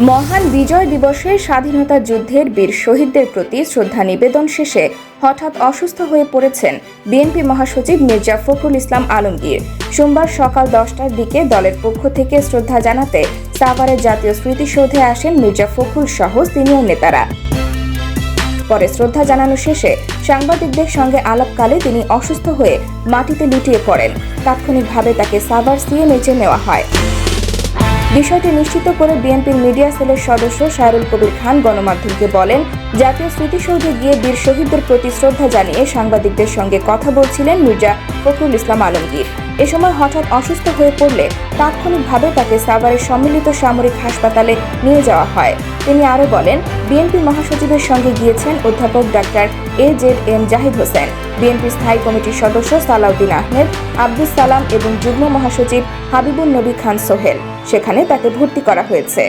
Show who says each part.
Speaker 1: মহান বিজয় দিবসে স্বাধীনতা যুদ্ধের বীর শহীদদের প্রতি শ্রদ্ধা নিবেদন শেষে হঠাৎ অসুস্থ হয়ে পড়েছেন বিএনপি মহাসচিব মির্জা ফখরুল ইসলাম আলমগীর। সোমবার সকাল দশটার দিকে দলের পক্ষ থেকে শ্রদ্ধা জানাতে সাভারের জাতীয় স্মৃতিসৌধে আসেন মির্জা ফখরুল সহ সিনিয়র নেতারা। পরে শ্রদ্ধা জানানো শেষে সাংবাদিকদের সঙ্গে আলাপকালে তিনি অসুস্থ হয়ে মাটিতে লুটিয়ে পড়েন। তাৎক্ষণিকভাবে তাকে সাভার সিএমএইচে নেওয়া হয়। বিষয়টি নিশ্চিত করে বিএনপির মিডিয়া সেলের সদস্য শাহরুল কবির খান গণমাধ্যমকে বলেন জাতীয় স্মৃতিসৌধে গিয়ে বীর শহীদদের প্রতি শ্রদ্ধা জানিয়ে সাংবাদিকদের সঙ্গে কথা বলছিলেন মির্জা ফখরুল ইসলাম আলমগীর। এ সময় হঠাৎ অসুস্থ হয়ে পড়লে তাৎক্ষণিকভাবে তাকে সাভারের সম্মিলিত সামরিক হাসপাতালে নিয়ে যাওয়া হয়। তিনি আরও বলেন, বিএনপি মহাসচিবের সঙ্গে গিয়েছেন অধ্যাপক doctor A Z M Zahid Hossain. BNP স্থায়ী কমিটির সদস্য সালাউদ্দিন আহমেদ, আব্দুস সালাম এবং যুগ্ম মহাসচিব হাবিবুল নবী খান সোহেল। সেখানে তাকে ভর্তি করা হয়েছে।